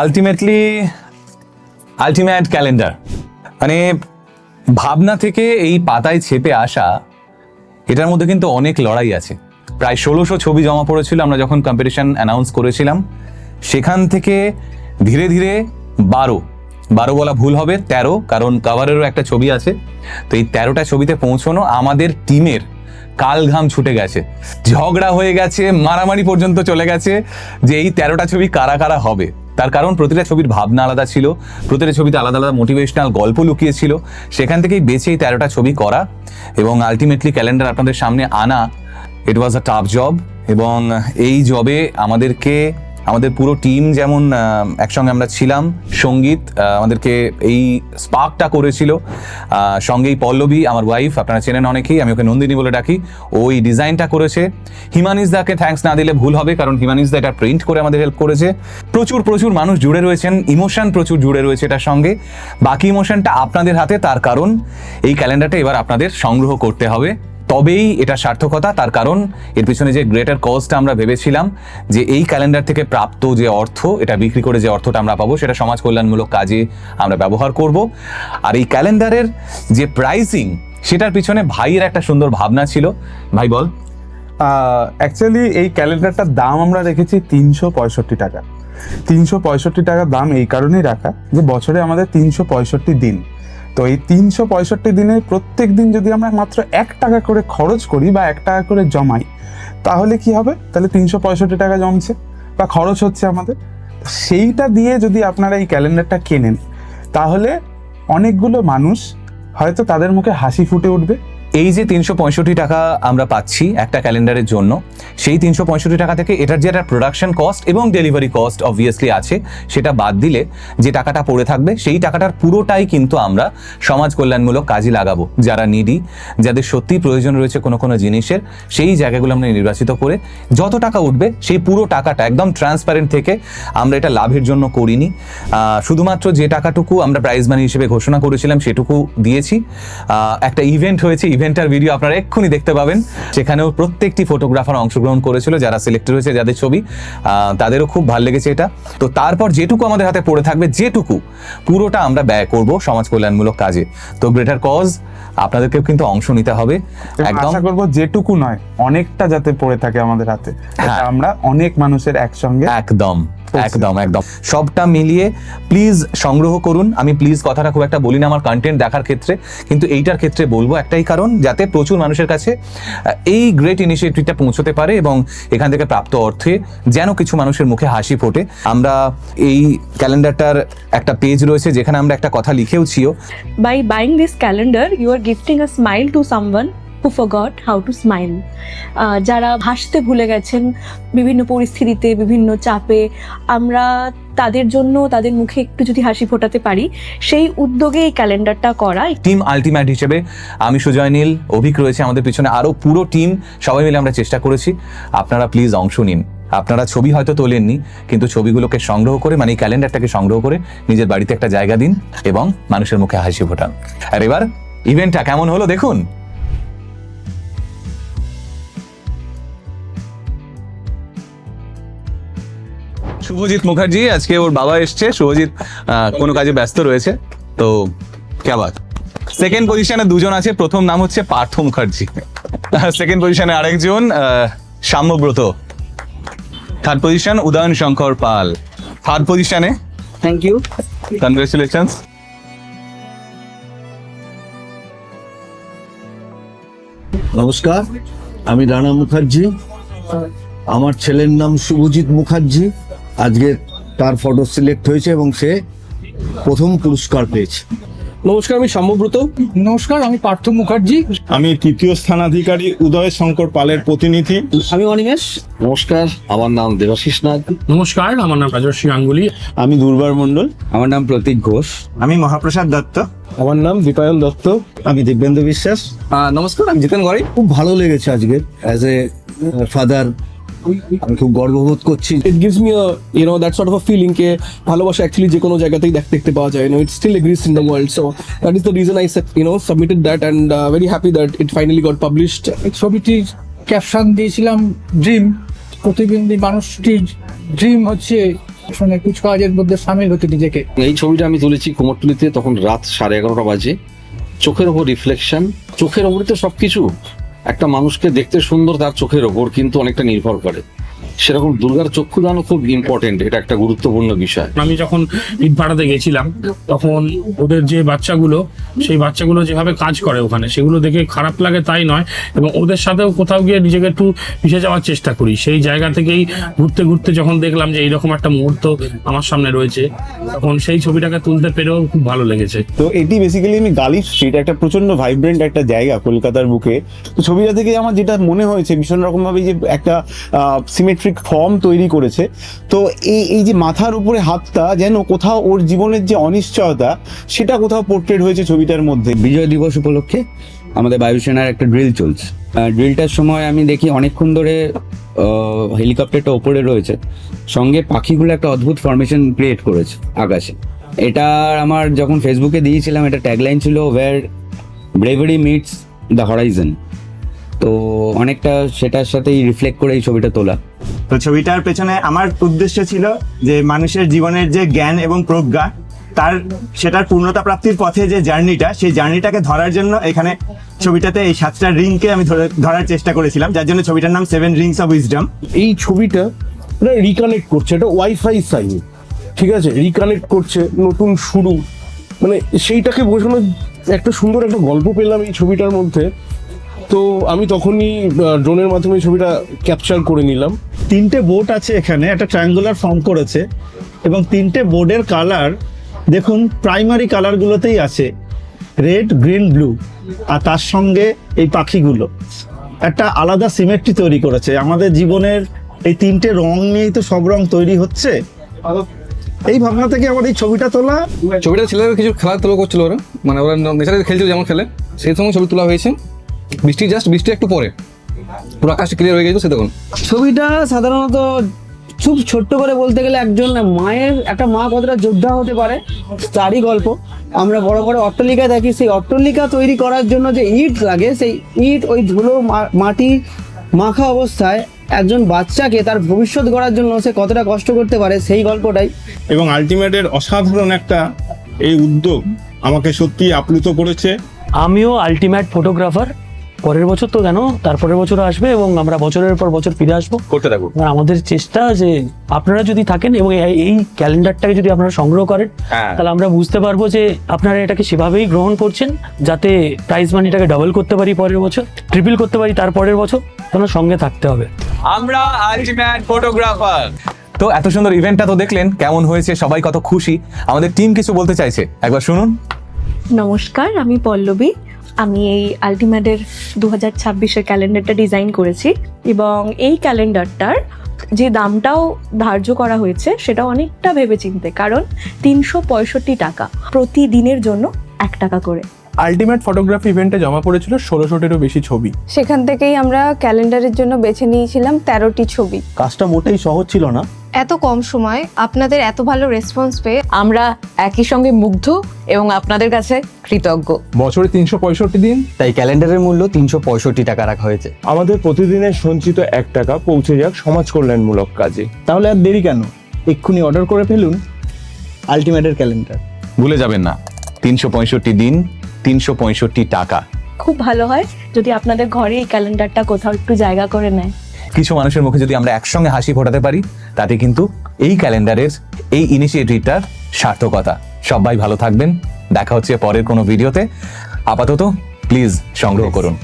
Ultimately ultimate calendar মানে ভাবনা থেকে এই পাতায় ছেপে আসা, এটার মধ্যে কিন্তু অনেক লড়াই আছে। প্রায় ষোলোশো ছবি জমা পড়েছিল, আমরা যখন কম্পিটিশন অ্যানাউন্স করেছিলাম, সেখান থেকে ধীরে ধীরে বারো। বারো বলা ভুল হবে, তেরো, কারণ কাভারেরও একটা ছবি আছে। তো এই তেরোটা ছবিতে পৌঁছানো আমাদের টিমের কাল ঘাম ছুটে গেছে। ঝগড়া হয়ে গেছে, মারামারি পর্যন্ত চলে গেছে যে এই তেরোটা ছবি কারা কারা হবে। তার কারণ প্রতিটা ছবির ভাবনা আলাদা ছিল, প্রতিটা ছবিতে আলাদা আলাদা মোটিভেশনাল গল্প লুকিয়েছিল। সেখান থেকেই বেছে এই তেরোটা ছবি করা এবং আলটিমেটলি ক্যালেন্ডার আপনাদের সামনে আনা ইট ওয়াজ আ টাফ জব এবং এই জবে আমাদেরকে আমাদের পুরো টিম যেমন একসঙ্গে আমরা ছিলাম সংগীত আমাদেরকে এই স্পার্কটা করেছিল। আহ, সঙ্গেই পল্লবী আমার ওয়াইফ আপনারা চেনেন অনেকেই আমি ওকে নন্দিনী বলে ডাকি ওই ডিজাইনটা করেছে। হিমানিসদাকে থ্যাঙ্কস না দিলে ভুল হবে কারণ হিমানিসদা এটা প্রিন্ট করে আমাদের হেল্প করেছে। প্রচুর প্রচুর মানুষ জুড়ে রয়েছেন ইমোশন প্রচুর জুড়ে রয়েছে এটার সঙ্গে। বাকি ইমোশনটা আপনাদের হাতে তার কারণ এই ক্যালেন্ডারটা এবার আপনাদের সংগ্রহ করতে হবে। তবেই এটা সার্থকতা, তার কারণ এর পিছনে যে গ্রেটার কজটা আমরা ভেবেছিলাম, যে এই ক্যালেন্ডার থেকে প্রাপ্ত যে অর্থ, এটা বিক্রি করে যে অর্থটা আমরা পাবো, সেটা সমাজ কল্যাণমূলক কাজে আমরা ব্যবহার করব। আর এই ক্যালেন্ডারের যে প্রাইসিং সেটার পিছনে ভাইয়ের একটা সুন্দর ভাবনা ছিল। ভাই, বল। অ্যাকচুয়ালি এই ক্যালেন্ডারটার দাম আমরা রেখেছি তিনশো পঁয়ষট্টি টাকা। তিনশো পঁয়ষট্টি টাকা দাম এই কারণেই রাখা যে বছরে আমাদের তিনশো পঁয়ষট্টি দিন। তো এই তিনশো পঁয়ষট্টি দিনে প্রত্যেক দিন যদি আমরা মাত্র এক টাকা করে খরচ করি বা এক টাকা করে জমাই, তাহলে কি হবে? তাহলে তিনশো পঁয়ষট্টি টাকা জমছে বা খরচ হচ্ছে আমাদের। সেইটা দিয়ে যদি আপনারা এই ক্যালেন্ডারটা কেনেন, তাহলে অনেকগুলো মানুষ হয়তো তাদের মুখে হাসি ফুটে উঠবে এই যে তিনশো পঁয়ষট্টি টাকা আমরা পাচ্ছি একটা ক্যালেন্ডারের জন্য, সেই তিনশো পঁয়ষট্টি টাকা থেকে এটার যে একটা প্রোডাকশন কস্ট এবং ডেলিভারি কস্ট অবভিয়াসলি আছে, সেটা বাদ দিলে যে টাকাটা পড়ে থাকবে, সেই টাকাটার পুরোটাই কিন্তু আমরা সমাজ কল্যাণমূলক কাজে লাগাবো। যারা নিডি যাদের সত্যি প্রয়োজন রয়েছে কোনো কোনো জিনিসের, সেই জায়গাগুলো আমরা নির্বাচিত করে যত টাকা উঠবে, সেই পুরো টাকাটা একদম ট্রান্সপারেন্ট থেকে আমরা এটা লাভের জন্য করিনি। শুধুমাত্র যে টাকাটুকু আমরা প্রাইজ মানি হিসেবে ঘোষণা করেছিলাম, সেটুকু দিয়েছি। একটা ইভেন্ট হয়েছে ইভেন্টটার ভিডিও আপনারা এক্ষুনি দেখতে পাবেন। সেখানেও প্রত্যেকটি ফটোগ্রাফার অংশগ্রহণ করেছিল যারা সিলেক্টেড হয়েছে যাদের ছবি তাদেরও খুব ভালো লেগেছে এটা। তো তারপর যেটুকু আমাদের হাতে পড়ে থাকবে যেটুকু পুরোটা আমরা ব্যয় করব সমাজ কল্যাণমূলক কাজে। তো গ্রেটার কজ আপনাদেরকেও কিন্তু অংশ নিতে হবে। একদম। আশা করব যেটুকু নয় অনেকটা যাতে পড়ে থাকে আমাদের হাতে। হ্যাঁ। আমরা অনেক মানুষের একসঙ্গে একদম। একদম একদম সবটা মিলিয়ে প্লিজ সংগ্রহ করুন। আমি প্লিজ কথাটা খুব একটা বলি না আমার কন্টেন্ট দেখার ক্ষেত্রে কিন্তু এইটার ক্ষেত্রে বলব একটাই কারণ যাতে প্রচুর মানুষের কাছে এই গ্রেট ইনিশিয়েটিভটা পৌঁছতে পারে এবং এখান থেকে প্রাপ্ত অর্থে যেন কিছু মানুষের মুখে হাসি ফোটে। আমরা এই ক্যালেন্ডারটার একটা পেজ রয়েছে যেখানে আমরা একটা কথা লিখেওছিও। By buying this calendar you are gifting a smile to someone who forgot how to smile যারা হাসতে ভুলে গেছেন বিভিন্ন পরিস্থিতিতে, বিভিন্ন চাপে, আমরা তাদের জন্য, তাদের মুখে একটু যদি হাসি ফোটাতে পারি, সেই উদ্যোগে এই ক্যালেন্ডারটা করা টিম আলটিমেট হিসেবে আমি সুজয় নীল অভিক রয়েছে আমাদের পিছনে আরও পুরো টিম সবাই মিলে আমরা চেষ্টা করেছি। আপনারা প্লিজ অংশ নিন। আপনারা ছবি হয়তো তোলেননি, কিন্তু ছবিগুলোকে সংগ্রহ করে মানে এই ক্যালেন্ডারটাকে সংগ্রহ করে নিজের বাড়িতে একটা জায়গা দিন এবং মানুষের মুখে হাসি ফোটান। আর এবার ইভেন্টটা কেমন হলো দেখুন। শুভজিৎ মুখার্জি আজকে ওর বাবা এসছে। শুভজিৎ কোনো কাজে ব্যস্ত রয়েছে। তো কেবাদ সেকেন্ড পজিশনে দুজন আছে। প্রথম নাম হচ্ছে পার্থ মুখার্জি। সেকেন্ড পজিশনে আরেকজন আহ, Samyabrata. Third position Udayan Shankar Pal. Third পজিশনে থ্যাংক ইউ কনগ্রেচুলেশনস নমস্কার আমি রানা মুখার্জি। আমার ছেলের নাম শুভজিৎ মুখার্জি। আজকে তার ফটো সিলেক্ট হয়েছে এবং সে প্রথম পুরস্কার পেয়েছে। নমস্কার আমি সাম্যব্রত নমস্কার আমি পার্থ মুখার্জি। আমি তৃতীয় স্থানাধিকারী উদয় শঙ্কর পালের প্রতিনিধি। আমি অনিমেষ। নমস্কার আমার নাম দেবাশিস নাগ। নমস্কার আমার নাম রাজস্বী গাঙ্গুলি। আমি দুর্বার মণ্ডল। আমার নাম প্রতীক ঘোষ। আমি মহাপ্রসাদ দত্ত। আমার নাম দীপায়ন দত্ত। আমি দিব্যেন্দু বিশ্বাস। নমস্কার আমি জিতেন গড়াই। খুব ভালো লেগেছে আজকে অ্যাজ এ ফাদার আমি খুব গর্ববোধ করছি। It gives me you know that sort of feeling কে ভালোবাসা অ্যাকচুয়ালি যে কোনো জায়গাতেই দেখ- দেখতে পাওয়া যায়। No it still exists in the world so that is the reason I you know submitted that and very happy that it finally got published এই ছবিটির ক্যাপশন দিয়েছিলাম ড্রিম প্রতিবন্ধী মানুষটির ড্রিম হচ্ছে সঙ্গে কুচকাওয়াজের মধ্যে সামিল হতে নিজেকে। এই ছবিটা আমি তুলেছি কুমোরটুলিতে তখন রাত সাড়ে এগারোটা বাজে। চোখের ওপর রিফ্লেকশন চোখের ওপরে তো সবকিছু। একটা মানুষকে দেখতে সুন্দর তার চোখের ওপর কিন্তু অনেকটা নির্ভর করে। সেরকম দুর্গার চক্ষু চক্ষুদানও খুব ইম্পর্টেন্ট এটা একটা গুরুত্বপূর্ণ বিষয়। আমি যখন ইট ভাড়াতে গেছিলাম তখন ওদের যে বাচ্চাগুলো সেই বাচ্চাগুলো যেভাবে কাজ করে ওখানে সেগুলো দেখে খারাপ লাগে তাই নয় এবং ওদের সাথেও কোথাও গিয়ে নিজেকে একটু মিশে যাওয়ার চেষ্টা করি। সেই জায়গা থেকেই ঘুরতে ঘুরতে যখন দেখলাম যে এইরকম একটা মুহূর্ত আমার সামনে রয়েছে তখন সেই ছবিটাকে তুলতে পেরেও খুব ভালো লেগেছে। তো এটি বেসিক্যালি আমি গালি স্ট্রিট একটা প্রচণ্ড ভাইব্রেন্ট একটা জায়গা কলকাতার বুকে। তো ছবিটা থেকে আমার যেটা মনে হয়েছে ভীষণ রকমভাবে যে একটা সিমেট্রিক ফর্ম তৈরি করেছে। তো এই এই যে মাথার উপরে হাতটা, যেন কোথাও ওর জীবনের যে অনিশ্চয়তা, সেটা কোথাও পোর্ট্রেট হয়েছে ছবিটার মধ্যে। বিজয় দিবস উপলক্ষে আমাদের বায়ুসেনার একটা ড্রিল চলছে। ড্রিলটার সময় আমি দেখি অনেকক্ষণ ধরে হেলিকপ্টারটা ওপরে রয়েছে। সঙ্গে পাখিগুলো একটা অদ্ভুত ফরমেশন ক্রিয়েট করেছে আকাশে। এটা আমার যখন ফেসবুকে দিয়েছিলাম, এটা ট্যাগলাইন ছিল where bravery meets the horizon তো অনেকটা সেটার সাথেই রিফ্লেক্ট করে এই ছবিটা তোলা। তো ছবিটার পেছনে আমার উদ্দেশ্য ছিল যে মানুষের জীবনের যে জ্ঞান এবং প্রজ্ঞা তার সেটার পূর্ণতা প্রাপ্তির পথে যে জার্নিটা সেই জার্নিটাকে ধরার জন্য এখানে ছবিটাতে এই সাতটা রিংকে আমি ধরে- ধরার চেষ্টা করেছিলাম যার জন্য ছবিটার নাম সেভেন রিংস অফ উইজডম এই ছবিটা রিকানেক্ট করছে এটা ওয়াইফাই সাইন ঠিক আছে? রিকানেক্ট করছে নতুন শুরু। মানে সেইটাকে বোঝানোর একটা সুন্দর একটা গল্প পেলাম এই ছবিটার মধ্যে। তো আমি তখনই ড্রোনের মাধ্যমে ছবিটা ক্যাপচার করে নিলাম। তিনটে বোর্ড আছে এখানে একটা ট্রায়াঙ্গুলার ফর্ম করেছে এবং তিনটে বোর্ডের কালার দেখুন প্রাইমারি কালারগুলোতেই আছে রেড গ্রিন ব্লু আর তার সঙ্গে এই পাখিগুলো। একটা আলাদা সিমেট্রি তৈরি করেছে। আমাদের জীবনের এই তিনটে রং নিয়েই তো সব রং তৈরি হচ্ছে। এই ভাবনা থেকে আমার এই ছবিটা তোলা। ছবিটা ছেলেরা কিছু খেলাধুলো করছিল ওরা। মানে ওরা নেচারে খেলছিল যেমন খেলে। সেই সময় ছবি তোলা হয়েছে। বৃষ্টি জাস্ট বৃষ্টি একটু পরে। পুরো আকাশটা ক্লিয়ার হয়ে গেছে সে দেখুন। ছবিটা সাধারণত খুব ছোট্ট করে বলতে গেলে একজন মায়ের একটা মা কতটা যোদ্ধা হতে পারে তারই গল্প। আমরা বড় বড় অট্টালিকা দেখি সেই অট্টালিকা তৈরি করার জন্য যে ইট লাগে সেই ইট ওই ধুলো মা- মাটি মাখা অবস্থায় একজন বাচ্চাকে তার ভবিষ্যৎ গড়ার জন্য সে কতটা কষ্ট করতে পারে সেই গল্পটাই। এবং আলটিমেটের অসাধারণ একটা এই উদ্যোগ আমাকে সত্যি আপ্লুত করেছে। আমিও আলটিমেট ফটোগ্রাফার পরের বছর তো কেন? তারপরের বছর আসবে এবং আমরা বছরের পর বছর ফিরে আসব। করতে থাকুন। এবার আমাদের চেষ্টা যে আপনারা যদি থাকেন এবং এই- ক্যালেন্ডারটাকে যদি আপনারা সংগ্রহ করেন হ্যাঁ। তাহলে আমরা বুঝতে পারব যে আপনারা এটাকে সেভাবেই গ্রহণ করছেন যাতে প্রাইজ মানিটাকে ডবল করতে পারি পরের বছর ট্রিপল করতে পারি তার পরের বছর আপনার সঙ্গে থাকতে হবে। আমরা আলটিমেট ফটোগ্রাফার তো এত সুন্দর ইভেন্টটা তো দেখলেন কেমন হয়েছে সবাই কত খুশি। আমাদের টিম কিছু বলতে চাইছে। একবার শুনুন। নমস্কার আমি পল্লবী। আমি এই আলটিমেটের দু হাজার ছাব্বিশের ক্যালেন্ডারটা ডিজাইন করেছি এবং এই ক্যালেন্ডারটার যে দামটাও ধার্য করা হয়েছে সেটা অনেকটা ভেবেচিন্তে কারণ তিনশো পঁয়ষট্টি টাকা প্রতিদিনের জন্য এক টাকা করে। আলটিমেট ফটোগ্রাফি ইভেন্টে জমা পড়েছিল ষোলোশোটিরও বেশি ছবি। সেখান থেকেই আমরা ক্যালেন্ডারের জন্য বেছে নিয়েছিলাম তেরোটি ছবি। কাজটা মোটেই সহজ ছিল না। এত কম সময় আপনাদের এত ভালো রেসপন্স পেয়ে আমরা একই সঙ্গে মুগ্ধ এবং আপনাদের কাছে কৃতজ্ঞ। বছরে তিনশো পঁয়ষট্টি দিন? তাই ক্যালেন্ডারের মূল্য তিনশো পঁয়ষট্টি টাকা রাখা হয়েছে। আমাদের প্রতিদিনের সঞ্চিত এক টাকা পৌঁছে যাক সমাজ কল্যাণমূলক কাজে। তাহলে আর দেরি কেন? এক্ষুনি অর্ডার করে ফেলুন আলটিমেটের ক্যালেন্ডার। ভুলে যাবেন না। তিনশো পঁয়ষট্টি দিন তিনশো পঁয়ষট্টি টাকা। খুব ভালো হয় যদি আপনাদের ঘরে এই ক্যালেন্ডারটা কোথাও একটু জায়গা করে নেয়। কিছু মানুষের মুখে যদি আমরা একসঙ্গে হাসি ফোটাতে পারি তাতে কিন্তু এই ক্যালেন্ডারের এই ইনিশিয়েটিভটার সার্থকতা। সবাই ভালো থাকবেন। দেখা হচ্ছে পরের কোনো ভিডিওতে। আপাতত প্লিজ সংগ্রহ করুন।